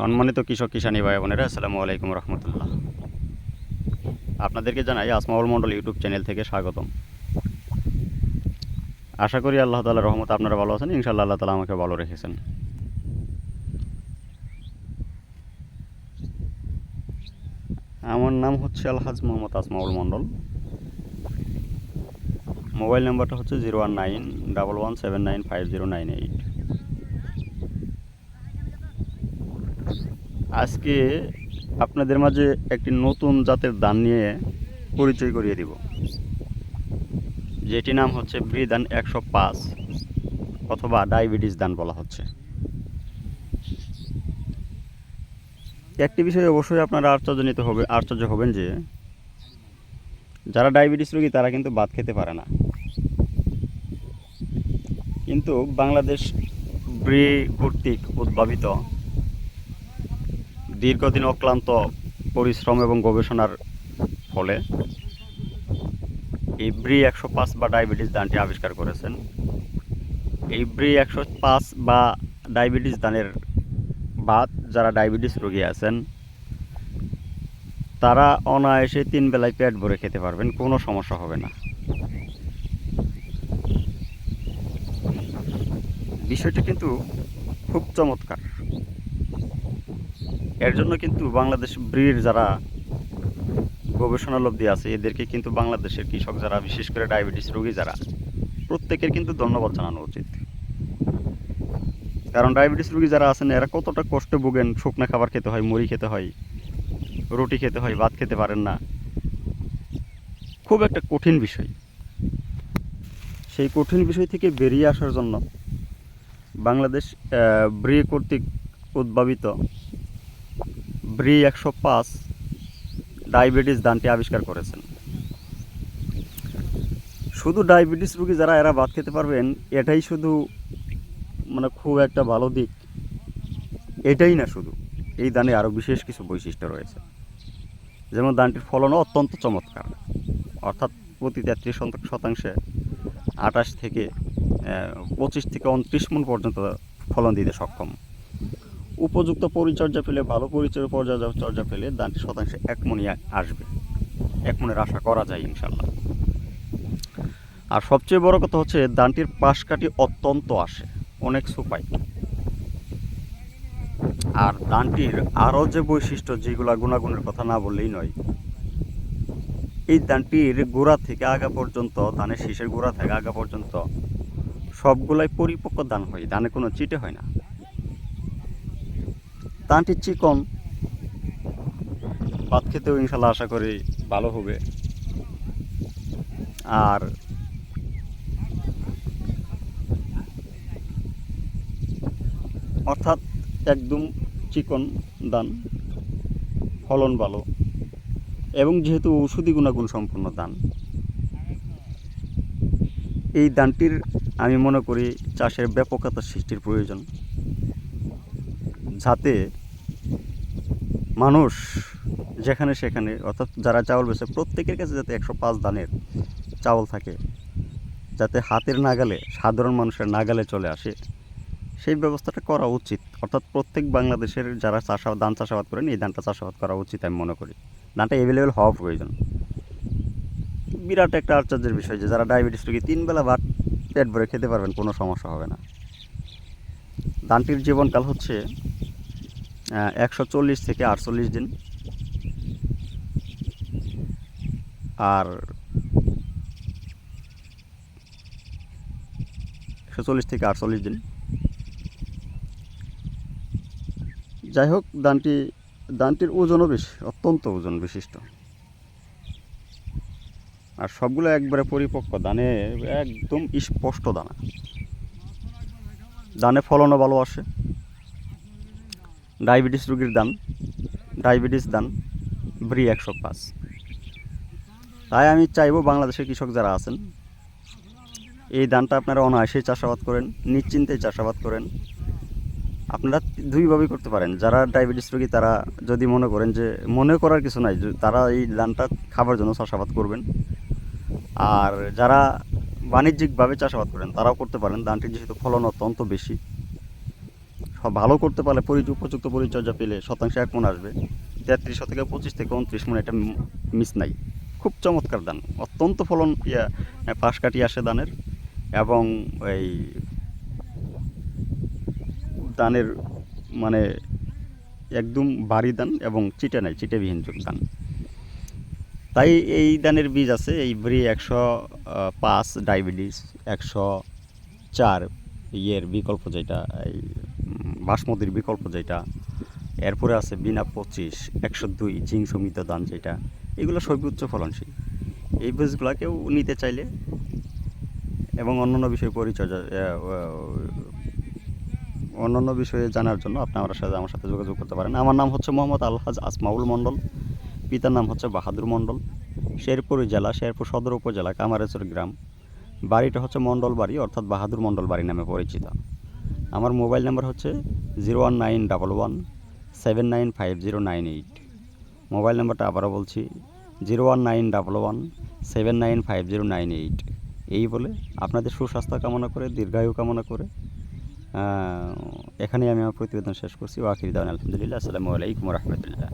সম্মানিত কৃষক কিষানী ভাই বোনেরা, আসসালামু আলাইকুম রহমতুল্লাহ। আপনাদেরকে জানাই আসমাউল মণ্ডল ইউটিউব চ্যানেল থেকে স্বাগতম। আশা করি আল্লাহ তালা রহমত আপনারা ভালো আছেন ইনশাল্লাহ আল্লাহ তালা আমাকে ভালো রেখেছেন। আমার নাম হচ্ছে আলহাজ মোহাম্মদ আসমাউল মণ্ডল মোবাইল নাম্বারটা হচ্ছে zero one nine double one seven nine five zero nine eight. আজকে আপনাদের মাঝে একটি নতুন জাতের ধান নিয়ে পরিচয় করিয়ে দিব। যেটি নাম হচ্ছে ব্রি ধান একশো পাঁচ অথবা ডায়াবেটিস ধান বলা হচ্ছে। একটি বিষয়ে অবশ্যই আপনারা আশ্চর্যজনিত হবে আশ্চর্য হবেন যে, যারা ডায়াবেটিস রোগী, তারা কিন্তু ভাত খেতে পারে না। কিন্তু বাংলাদেশ ব্রি কর্তৃক উদ্ভাবিত দীর্ঘদিন অক্লান্ত পরিশ্রম এবং গবেষণার ফলে এই ব্রি একশো পাঁচ বা ডায়াবেটিস দানটি আবিষ্কার করেছেন। এই ব্রি একশো পাঁচ বা ডায়াবেটিস দানের বাদ যারা ডায়াবেটিস রোগী আছেন, তারা অনায়াসে তিন বেলায় পেট ভরে খেতে পারবেন, কোনো সমস্যা হবে না। বিষয়টি কিন্তু খুব চমৎকার। এর জন্য কিন্তু বাংলাদেশ ব্রির যারা গবেষণা লব্ধি আছে, এদেরকে কিন্তু বাংলাদেশের কৃষক যারা, বিশেষ করে ডায়াবেটিস রোগী যারা, প্রত্যেকের কিন্তু ধন্যবাদ জানানো উচিত। কারণ ডায়াবেটিস রোগী যারা আছেন, এরা কতটা কষ্টে ভোগেন, শুকনো খাবার খেতে হয়, মুড়ি খেতে হয়, রুটি খেতে হয়, ভাত খেতে পারেন না। খুব একটা কঠিন বিষয়। সেই কঠিন বিষয় থেকে বেরিয়ে আসার জন্য বাংলাদেশ ব্রি কর্তৃক উদ্ভাবিত ব্রি একশো পাঁচ ডায়াবেটিস দানটি আবিষ্কার করেছেন। শুধু ডায়াবেটিস রোগী যারা, এরা ভাত খেতে পারবেন, এটাই শুধু মানে খুব একটা ভালো দিক। এটাই না শুধু, এই দানে আরও বিশেষ কিছু বৈশিষ্ট্য রয়েছে। যেমন দানটির ফলনও অত্যন্ত চমৎকার। অর্থাৎ প্রতি তেত্রিশ শতাংশে আঠাশ থেকে পঁচিশ থেকে উনত্রিশ মন পর্যন্ত ফলন দিতে সক্ষম। উপযুক্ত পরিচর্যা পেলে, ভালো পরিচর্যা পেলে দানটি শতাংশে এক মনই আ- আসবে। এক মনের আশা করা যায় ইনশাল্লাহ। আর সবচেয়ে বড় কথা হচ্ছে দানটির পাশ কাটি অত্যন্ত আসে, অনেক সুপাই। আর দানটির আরও যে বৈশিষ্ট্য, যেগুলা গুণাগুণের কথা না বললেই নয়, এই দানটির গোড়া থেকে আগা পর্যন্ত, ধানের শীষের গোড়া থেকে আগা পর্যন্ত সবগুলাই পরিপক্ক দান হয় দানে কোনো চিটে হয় না। দানটি চিকন ভাত খেতেও ইনশাল্লাহ আশা করি ভালো হবে। আর অর্থাৎ একদম চিকন দান। ফলন ভালো। এবং যেহেতু ঔষধি গুণাগুণ সম্পন্ন দান। এই দানটির আমি মনে করি চাষের ব্যাপকতা সৃষ্টির প্রয়োজন। যাতে মানুষ যেখানে সেখানে, অর্থাৎ যারা চাউল বেছে প্রত্যেকের কাছে যাতে একশো পাঁচ দানের চাউল থাকে, যাতে হাতের নাগালে, সাধারণ মানুষের নাগালে চলে আসে, সেই ব্যবস্থাটা করা উচিত। অর্থাৎ প্রত্যেক বাংলাদেশের যারা চাষাবাদ, ধান চাষাবাদ করেন, এই ধানটা চাষাবাদ করা উচিত আমি মনে করি। ধানটা অ্যাভেলেবেল হওয়া প্রয়োজন। বিরাট একটা আশ্চর্যের বিষয় যে, যারা ডায়াবেটিস রোগী, তিন বেলা ভাত পেট ভরে খেতে পারবেন, কোনো সমস্যা হবে না। ধানটির জীবনকাল হচ্ছে একশো চল্লিশ থেকে আটচল্লিশ দিন। আর একশো চল্লিশ থেকে আটচল্লিশ দিন। যাই হোক দানটি দানটির ওজনও বেশি, অত্যন্ত ওজন বিশিষ্ট। আর সবগুলো একবারে পরিপক্ক দানে একদম স্পষ্ট দানা। দানে ফলনও ভালো আসে। ডায়াবেটিস রোগীর দান ডায়াবেটিস দান ব্রি একশো পাঁচ। তাই আমি চাইব বাংলাদেশের কৃষক যারা আছেন, এই ধানটা আপনারা অনায়াসেই চাষাবাদ করেন, নিশ্চিন্তে চাষাবাদ করেন। আপনারা দুইভাবেই করতে পারেন, যারা ডায়াবেটিস রোগী তারা যদি মনে করেন যে মনে করার কিছু নাই, তারা এই ধানটা খাবার জন্য চাষাবাদ করবেন। আর যারা বাণিজ্যিকভাবে চাষাবাদ করেন, তারাও করতে পারেন ধানটির যেহেতু ফলন অত্যন্ত বেশি। সব ভালো করতে পারলে পরি উপযুক্ত পরিচর্যা পেলে শতাংশে এক মন আসবে। তেত্রিশশো থেকে পঁচিশ থেকে উনত্রিশ মন এটা মিস নাই। খুব চমৎকার ধান। অত্যন্ত ফলন ইয়া পাশ কাটিয়ে আসে ধানের এবং এই ধানের মানে একদম ভারী ধান এবং চিটে নাই চিটেবিহীন ধান। তাই এই ধানের বীজ আছে, এই ব্রি একশো পাঁচ, ডায়াবেটিস একশো চার ইয়ের বিকল্প যেটা, এই বাসমতির বিকল্প যেটা, এরপরে আছে বিনা পঁচিশ, একশো দুই জিং সমিত ধান যেটা, এগুলো সবই উচ্চ ফলনশীল। এই বীজগুলো কেউ নিতে চাইলে, এবং অন্যান্য বিষয়ে পরিচর্যা অন্যান্য বিষয়ে জানার জন্য আপনি আমার সাথে আমার সাথে যোগাযোগ করতে পারেন। আমার নাম হচ্ছে মোহাম্মদ আলহাজ আসমাউল মণ্ডল, পিতার নাম হচ্ছে বাহাদুর মণ্ডল, শেরপুর জেলা, শেরপুর সদর উপজেলা, কামারেশ্বর গ্রাম। বাড়িটা হচ্ছে মণ্ডল বাড়ি, অর্থাৎ বাহাদুর মণ্ডল বাড়ি নামে পরিচিত। আমার মোবাইল নাম্বার হচ্ছে zero one nine double one seven nine five zero nine eight. Mobile নাম্বারটা আবারও বলছি, zero one nine double one seven nine five zero nine eight. এই বলে আপনাদের সুস্বাস্থ্য কামনা করে, দীর্ঘায়ু কামনা করে এখানেই আমি আমার প্রতিবেদন শেষ করছি। ওয়াকির দাওয়ান আলহামদুলিল্লাহ। আসসালামু আলাইকুম রহমতুল্লাহ।